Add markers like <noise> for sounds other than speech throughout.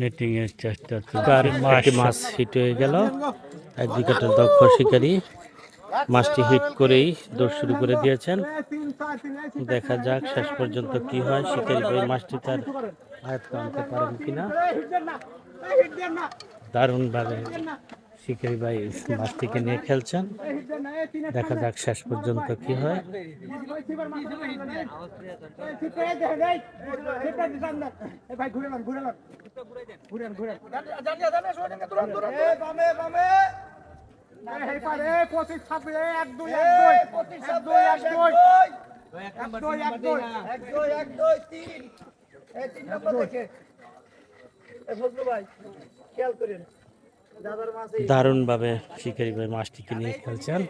Netting এর চেষ্টা আর একটি মাছ হিট হয়ে গেল। এক উইকেটের দক্ষ শিকারী মাছটি হিট করেই দৌড় শুরু করে দিয়েছেন। দেখা যাক শেষ পর্যন্ত কি হয়। শিকারী ভাই মাছটি তার আয়ত্ত আনতে পারেন কিনা। দারুণভাবে শিকারি ভাই মাছটিকে নিয়ে খেলছেন। দেখা যাক শেষ পর্যন্ত কি হয়। পঁচিশ এক দুই দুই এক দুই এক দুই খেয়াল করেন। দারুণভাবে শিকারী ভাই মাছটিকে নিয়ে খেলছেন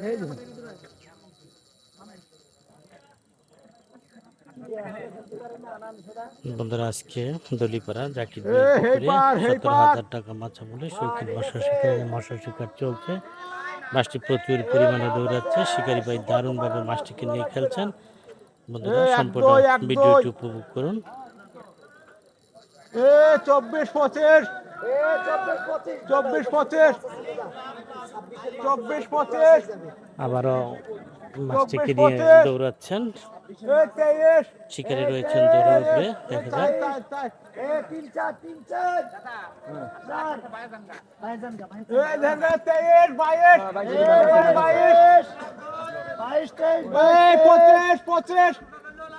এই বন্ধুরা আজকে দলিপাড়া জাকির সতেরো হাজার টাকা মাছা বলে শৌখিন মশা শিকার মশা শিকার চলছে। মাছটি প্রচুর পরিমাণে দৌড়াচ্ছে। শিকারী ভাই দারুণভাবে মাছটিকে নিয়ে খেলছেন। বন্ধুরা সম্পূর্ণ ভিডিওটি উপভোগ করুন। চব্বিশ পঁচিশ। চব্বিশ পঁচিশ। চব্বিশ পঁচিশ। আবারও মাছটিকে নিয়ে দৌড়াচ্ছেন। শিকারে রয়েছেন দৌড়ে দেখা যাক।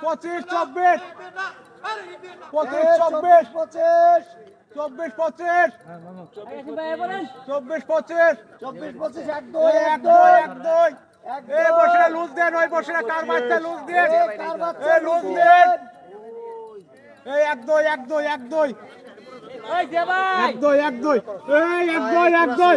পঁচিশ চব্বিশ। পঁচিশ চব্বিশ। পঁচিশ চব্বিশ পঁচিশ। চব্বিশ পঁচিশ। চব্বিশ পঁচিশ এক দুই এক দুই। এক দুই। বসে লুজ দেন ওই বসে কার বাচ্চা লুজ দেন? এ কার লুজ দেন? এই এক দুই এক দুই এক দুই। এক দুই এক দুই। এই এক দুই এক দুই।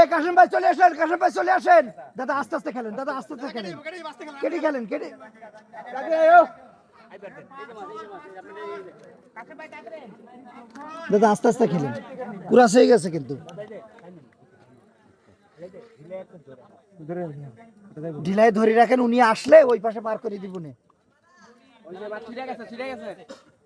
এই কাশিম ভাই চলে আসেন, কাশিম ভাই চলে আসেন। দাদা, আস্তে আস্তে খেলেন, দাদা, আস্তে আস্তে খেলেন। কেটে খেলেন, কেটে। দাদা আস্তে আস্তে খেলেন। পুরা হয়ে গেছে কিন্তু। ঢিলাই ধরে রাখেন, উনি আসলে ওই পাশে পার করে দিবনে ওই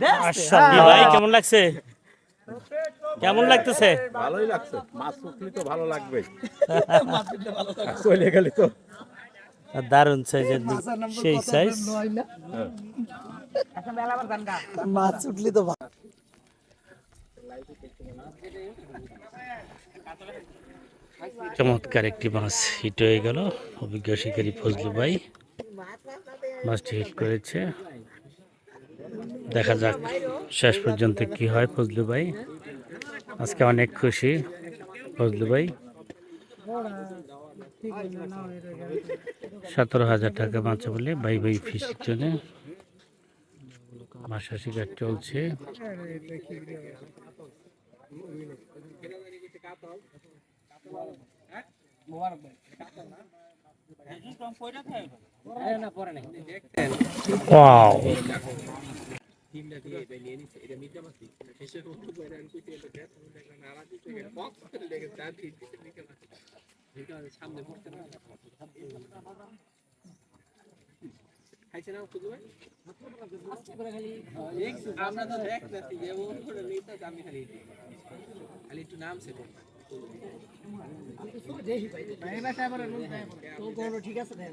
ভাই কেমন লাগছে? কেমন লাগতেছে? ভালোই লাগছে। মাছ উঠলে তো ভালো লাগবে। <laughs> চলে গেলে তো। দারুণ সাইজের সেই সাইজ মাছ উঠলি তো ভালো। চমৎকার একটি মাছ হিট হয়ে গেল। অভিজ্ঞ শিকারী ফজলু ভাই। মাছটি হিট করেছে। দেখা যাক শেষ পর্যন্ত কি হয় ফজলু ভাই। আজকে অনেক খুশি ফজলু ভাই। সতেরো হাজার টাকা বাঁচা বলে ভাই ভাই ফিসের জন্য মাসা শিকার চলছে। ডিমটা দিয়ে এটা নিয়ে নিচ্ছে। এটা মিঠা মাছি শেষে একটু করে আমি কইতে এটা গ্যাস হলে একটা নাড়া দিতে গেলে বক্স করে লেগে চার দিন মিঠা মাছি সামনে পড়তে না খাইছে না খুঁজে ভাই? আমরা তো এক নাছি যে ও করে নিতে আমি খালি খালি একটু নাম সে হ্যাঁ, ঠিক আছে হ্যাঁ,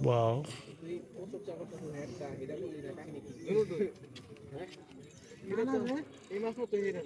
ওয়াও এই মাছ মতো এটা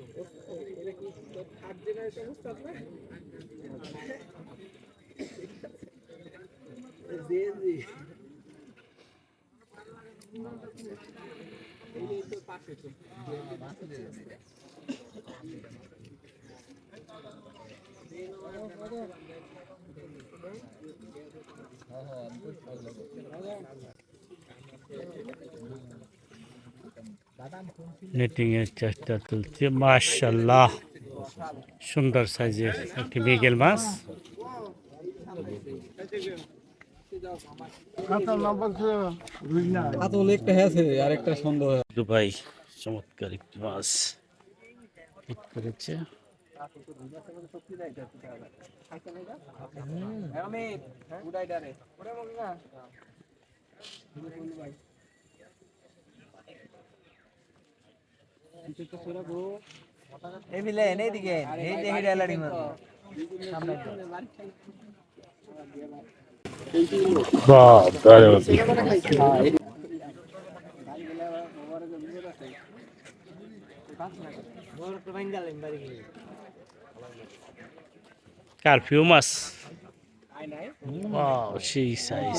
নেটিং এর চেষ্টা চলছে মাশাল্লাহ সুন্দর সাইজের একটি মৃগেল মাছ। দুবাই চমৎকার একটি মাছ। হিট করেছে। এই মিলে এই দিকে এই যে হিডা লাড়ি মারো সামনে বাহ দারুণ বড় তো ভাঙ্গা লাইন বাড়ি গেলে কারফিউ মাছ সেই সাইজ